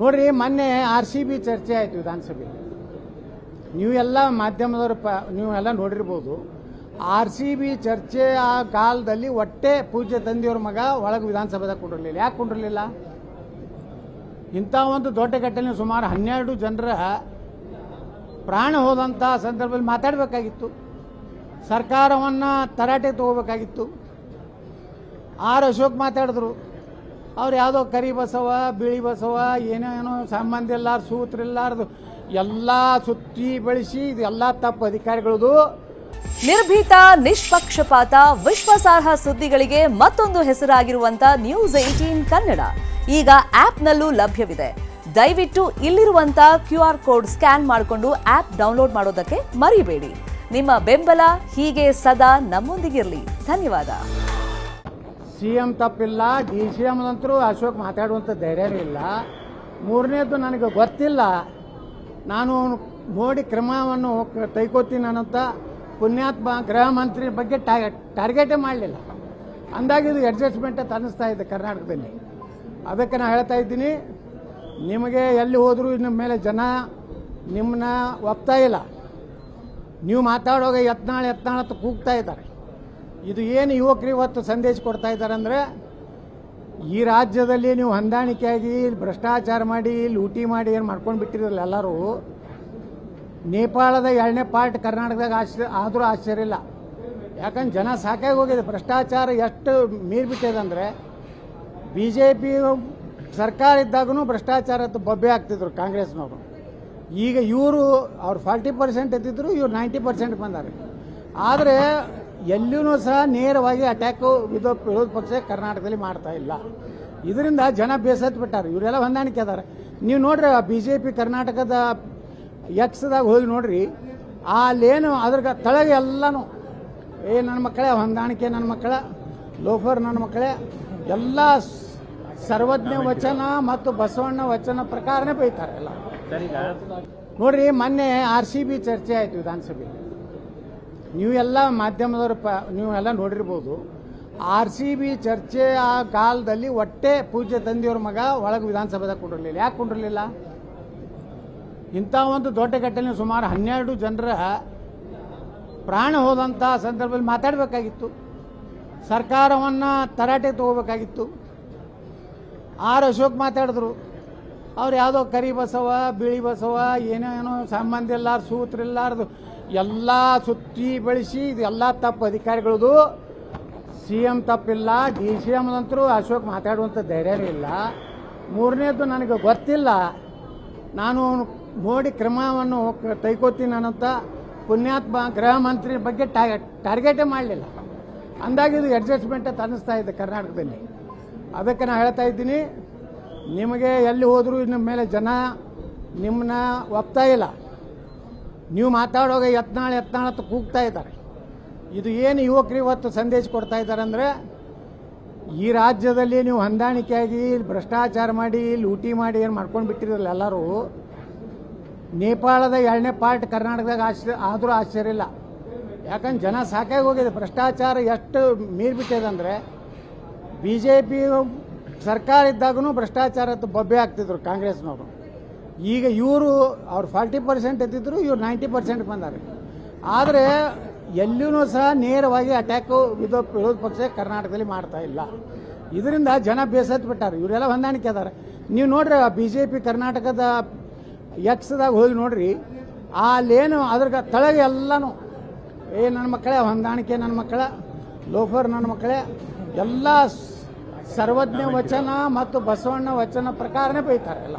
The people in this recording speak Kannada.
ನೋಡ್ರಿ, ಮೊನ್ನೆ ಆರ್ ಸಿ ಬಿ ಚರ್ಚೆ ಆಯಿತು ವಿಧಾನಸಭೆ. ನೀವು ಎಲ್ಲ ಮಾಧ್ಯಮದವರು ಪ ನೀವು ಎಲ್ಲ ನೋಡಿರ್ಬೋದು ಆರ್ ಸಿ ಬಿ ಚರ್ಚೆ ಆ ಕಾಲದಲ್ಲಿ ಒಟ್ಟೆ ಪೂಜ್ಯ ತಂದೆಯವ್ರ ಮಗ ಒಳಗೆ ವಿಧಾನಸಭೆದಾಗ ಕುಂಡಿರಲಿಲ್ಲ. ಯಾಕೆ ಕುಂಡಿರಲಿಲ್ಲ? ಇಂಥ ಒಂದು ದೊಡ್ಡ ಘಟನೆ ಸುಮಾರು ಹನ್ನೆರಡು ಜನರ ಪ್ರಾಣ ಹೋದಂಥ ಸಂದರ್ಭದಲ್ಲಿ ಮಾತಾಡಬೇಕಾಗಿತ್ತು. ಸರ್ಕಾರವನ್ನು ತರಾಟೆ ತಗೋಬೇಕಾಗಿತ್ತು. ಆರ್ ಅಶೋಕ್ ಮಾತಾಡಿದ್ರು. ಅವ್ರು ಯಾವುದೋ ಕರಿ ಬಸವ, ಬಿಳಿ ಬಸವ ಏನೇನೋ ಸಂಬಂಧ ಇಲ್ಲಾರ ಸೂತ್ರ ಇಲ್ಲಾರ್ದು, ಎಲ್ಲ ಸುತ್ತಿ ಬೆಳೆಸಿ ಇದೆಲ್ಲ ತಪ್ಪು ಅಧಿಕಾರಿಗಳದು. ನಿರ್ಭೀತ, ನಿಷ್ಪಕ್ಷಪಾತ, ವಿಶ್ವಾಸಾರ್ಹ ಸುದ್ದಿಗಳಿಗೆ ಮತ್ತೊಂದು ಹೆಸರಾಗಿರುವಂತ ನ್ಯೂಸ್ ಏಟೀನ್ ಕನ್ನಡ. ಈಗ ಆಪ್ನಲ್ಲೂ ಲಭ್ಯವಿದೆ. ದಯವಿಟ್ಟು ಇಲ್ಲಿರುವಂತ ಕ್ಯೂ ಆರ್ ಕೋಡ್ ಸ್ಕ್ಯಾನ್ ಮಾಡಿಕೊಂಡು ಆಪ್ ಡೌನ್ಲೋಡ್ ಮಾಡೋದಕ್ಕೆ ಮರಿಬೇಡಿ. ನಿಮ್ಮ ಬೆಂಬಲ ಹೀಗೆ ಸದಾ ನಮ್ಮೊಂದಿಗಿರಲಿ. ಧನ್ಯವಾದ. ಸಿ ಎಂ ತಪ್ಪಿಲ್ಲ, ಡಿ ಸಿ ಎಮ್ದಂತರೂ ಅಶೋಕ್ ಮಾತಾಡುವಂಥ ಧೈರ್ಯನೇ ಇಲ್ಲ. ಮೂರನೇದು ನನಗೆ ಗೊತ್ತಿಲ್ಲ. ನಾನು ನೋಡಿ ಕ್ರಮವನ್ನು ತೈಕೋತೀನಿ ಅನ್ನೋಂಥ ಪುಣ್ಯಾತ್ಮ ಗೃಹ ಮಂತ್ರಿ ಬಗ್ಗೆ ಟಾರ್ಗೆಟೇ ಮಾಡಲಿಲ್ಲ. ಅಂದಾಗ ಇದು ಅಡ್ಜಸ್ಟ್ಮೆಂಟ್ ಅಂತ ಇದೆ ಕರ್ನಾಟಕದಲ್ಲಿ. ಅದಕ್ಕೆ ನಾನು ಹೇಳ್ತಾ ಇದ್ದೀನಿ, ನಿಮಗೆ ಎಲ್ಲಿ ಹೋದರೂ ಇನ್ನು ಮೇಲೆ ಜನ ನಿಮ್ಮನ್ನ ಒಪ್ತಾ ಇಲ್ಲ. ನೀವು ಮಾತಾಡುವಾಗ ಎತ್ನಾಳು ಎತ್ನಾಳು ಅಂತ ಕೂಗ್ತಾ ಇದ್ದಾರೆ. ಇದು ಏನು ಯುವಕರು ಇವತ್ತು ಸಂದೇಶ ಕೊಡ್ತಾ ಇದ್ದಾರೆ ಅಂದರೆ, ಈ ರಾಜ್ಯದಲ್ಲಿ ನೀವು ಹೊಂದಾಣಿಕೆಯಾಗಿ ಭ್ರಷ್ಟಾಚಾರ ಮಾಡಿ ಲೂಟಿ ಮಾಡಿ ಏನು ಮಾಡ್ಕೊಂಡು ಬಿಟ್ಟಿರಲ್ಲ ಎಲ್ಲರೂ. ನೇಪಾಳದ ಎರಡನೇ ಪಾರ್ಟ್ ಕರ್ನಾಟಕದಾಗ ಆಶ್ಚರ್ಯ, ಆದರೂ ಆಶ್ಚರ್ಯ ಇಲ್ಲ. ಯಾಕಂದ್ರೆ ಜನ ಸಾಕಾಗಿ ಹೋಗಿದೆ. ಭ್ರಷ್ಟಾಚಾರ ಎಷ್ಟು ಮೀರಿಬಿಟ್ಟಿದೆ ಅಂದರೆ ಬಿ ಜೆ ಪಿ ಸರ್ಕಾರ ಇದ್ದಾಗೂ ಭ್ರಷ್ಟಾಚಾರ ಬೊಬ್ಬೆ ಆಗ್ತಿದ್ರು ಕಾಂಗ್ರೆಸ್ನವರು. ಈಗ ಇವರು ಅವ್ರು ಫಾರ್ಟಿ ಪರ್ಸೆಂಟ್ ಎತ್ತಿದ್ರು, ಇವ್ರು ನೈಂಟಿ ಪರ್ಸೆಂಟ್ ಬಂದಾರೆ. ಆದರೆ ಎಲ್ಲಿಯೂ ಸಹ ನೇರವಾಗಿ ಅಟ್ಯಾಕು ವಿರೋಧ ವಿರೋಧ ಪಕ್ಷ ಕರ್ನಾಟಕದಲ್ಲಿ ಮಾಡ್ತಾ ಇಲ್ಲ. ಇದರಿಂದ ಜನ ಬೇಸತ್ತು ಬಿಟ್ಟಾರೆ. ಇವರೆಲ್ಲ ಹೊಂದಾಣಿಕೆ ಅದಾರೆ. ನೀವು ನೋಡ್ರಿ ಬಿ ಜೆ ಪಿ ಕರ್ನಾಟಕದ ಎಕ್ಸ್ದಾಗ ಹೋಗಿ ನೋಡ್ರಿ ಅಲ್ಲೇನು ಅದ್ರ ತಳಗೆ ಎಲ್ಲನೂ ಏ ನನ್ನ ಮಕ್ಕಳೇ ಹೊಂದಾಣಿಕೆ ನನ್ನ ಮಕ್ಕಳ ಲೋಫರ್ ನನ್ನ ಮಕ್ಕಳೇ ಎಲ್ಲ ಸರ್ವಜ್ಞ ವಚನ ಮತ್ತು ಬಸವಣ್ಣ ವಚನ ಪ್ರಕಾರನೇ ಬೈತಾರೆ ಎಲ್ಲ. ನೋಡ್ರಿ ಮೊನ್ನೆ ಆರ್ ಸಿ ಬಿ ಚರ್ಚೆ ಆಯ್ತು ವಿಧಾನಸಭೆ ನೀವು ಎಲ್ಲ ಮಾಧ್ಯಮದವರು ಪ ನೀವು ಎಲ್ಲ ನೋಡಿರ್ಬೋದು. ಆರ್ ಸಿ ಬಿ ಚರ್ಚೆ ಆ ಕಾಲದಲ್ಲಿ ಒಟ್ಟೆ ಪೂಜ್ಯ ತಂದೆಯವ್ರ ಮಗ ಒಳಗೆ ವಿಧಾನಸಭೆದಾಗ ಕೊಂಡಿರಲಿಲ್ಲ. ಯಾಕೆ ಕೊಂಡಿರಲಿಲ್ಲ? ಇಂಥ ಒಂದು ದೊಡ್ಡ ಘಟನೆ ಸುಮಾರು ಹನ್ನೆರಡು ಜನರ ಪ್ರಾಣ ಹೋದಂಥ ಸಂದರ್ಭದಲ್ಲಿ ಮಾತಾಡಬೇಕಾಗಿತ್ತು. ಸರ್ಕಾರವನ್ನು ತರಾಟೆ ತಗೋಬೇಕಾಗಿತ್ತು. ಆರ್ ಅಶೋಕ್ ಮಾತಾಡಿದ್ರು. ಅವ್ರು ಯಾವುದೋ ಕರಿ ಬಸವ, ಬಿಳಿ ಬಸವ ಏನೇನೋ ಸಂಬಂಧ ಇಲ್ಲಾರ ಸೂತ್ರ ಇಲ್ಲಾರ್ದು ಎಲ್ಲ ಸುತ್ತಿ ಬೆಳೆಸಿ ಇದೆಲ್ಲ ತಪ್ಪು ಅಧಿಕಾರಿಗಳದು. ಸಿ ಎಂ ತಪ್ಪಿಲ್ಲ, ಡಿ ಸಿ ಎಮ್ದಂತರೂ ಅಶೋಕ್ ಮಾತಾಡುವಂಥ ಧೈರ್ಯನೂ ಇಲ್ಲ. ಮೂರನೇದು ನನಗೆ ಗೊತ್ತಿಲ್ಲ. ನಾನು ನೋಡಿ ಕ್ರಮವನ್ನು ತೈಕೋತೀನಿ ಅನ್ನಂಥ ಪುಣ್ಯಾತ್ಮ ಗೃಹ ಮಂತ್ರಿ ಬಗ್ಗೆ ಟಾರ್ಗೆಟೇ ಮಾಡಲಿಲ್ಲ. ಅಂದಾಗ ಇದು ಅಡ್ಜಸ್ಟ್ಮೆಂಟ್ ಅಂತ ಇದೆ ಕರ್ನಾಟಕದಲ್ಲಿ. ಅದಕ್ಕೆ ನಾನು ಹೇಳ್ತಾ ಇದ್ದೀನಿ, ನಿಮಗೆ ಎಲ್ಲಿ ಹೋದರೂ ನಿಮ್ಮ ಮೇಲೆ ಜನ ನಿಮ್ಮನ್ನ ಒಪ್ತಾ ಇಲ್ಲ. ನೀವು ಮಾತಾಡುವಾಗ ಎತ್ನಾಳು ಯತ್ನಾಳ್ ಅಂತ ಕೂಗ್ತಾ ಇದ್ದಾರೆ. ಇದು ಏನು ಯುವಕರು ಇವತ್ತು ಸಂದೇಶ ಕೊಡ್ತಾ ಇದ್ದಾರೆ ಅಂದರೆ, ಈ ರಾಜ್ಯದಲ್ಲಿ ನೀವು ಹೊಂದಾಣಿಕೆಯಾಗಿ ಇಲ್ಲಿ ಭ್ರಷ್ಟಾಚಾರ ಮಾಡಿ ಲೂಟಿ ಮಾಡಿ ಏನು ಮಾಡ್ಕೊಂಡು ಬಿಟ್ಟಿರಲ್ಲ ಎಲ್ಲರೂ. ನೇಪಾಳದ ಎರಡನೇ ಪಾರ್ಟ್ ಕರ್ನಾಟಕದಾಗ ಆಶ್ಚರ್ಯ, ಆದರೂ ಆಶ್ಚರ್ಯ ಇಲ್ಲ. ಯಾಕಂದ್ರೆ ಜನ ಸಾಕಾಗಿ ಹೋಗಿದೆ. ಭ್ರಷ್ಟಾಚಾರ ಎಷ್ಟು ಮೀರಿಬಿಟ್ಟಿದೆ ಅಂದರೆ ಬಿ ಜೆ ಪಿ ಸರ್ಕಾರ ಇದ್ದಾಗೂ ಭ್ರಷ್ಟಾಚಾರದ ಬೊಬ್ಬೆ ಆಗ್ತಿದ್ರು ಕಾಂಗ್ರೆಸ್ನವರು. ಈಗ ಇವರು ಅವ್ರು ಫಾರ್ಟಿ ಪರ್ಸೆಂಟ್ ಎತ್ತಿದ್ರು, ಇವ್ರು ನೈಂಟಿ ಪರ್ಸೆಂಟ್ ಬಂದಾರೆ. ಆದರೆ ಎಲ್ಲೂ ಸಹ ನೇರವಾಗಿ ಅಟ್ಯಾಕು ವಿರೋಧ ವಿರೋಧ ಪಕ್ಷ ಕರ್ನಾಟಕದಲ್ಲಿ ಮಾಡ್ತಾ ಇಲ್ಲ. ಇದರಿಂದ ಜನ ಬೇಸತ್ತು ಬಿಟ್ಟಾರೆ ಇವರೆಲ್ಲ ಹೊಂದಾಣಿಕೆ ಅದಾರೆ. ನೀವು ನೋಡ್ರಿ ಬಿ ಜೆ ಪಿ ಕರ್ನಾಟಕದ ಎಕ್ಸ್ದಾಗ ಹೋಗಿ ನೋಡ್ರಿ, ಅಲ್ಲೇನು ಅದ್ರ ತಳಗೆ ಎಲ್ಲನೂ, ಏ ನನ್ನ ಮಕ್ಕಳೇ, ಹೊಂದಾಣಿಕೆ ನನ್ನ ಮಕ್ಕಳ, ಲೋಫರ್ ನನ್ನ ಮಕ್ಕಳೇ, ಎಲ್ಲ ಸರ್ವಜ್ಞ ವಚನ ಮತ್ತು ಬಸವಣ್ಣ ವಚನ ಪ್ರಕಾರನೇ ಬೈತಾರೆ ಎಲ್ಲ.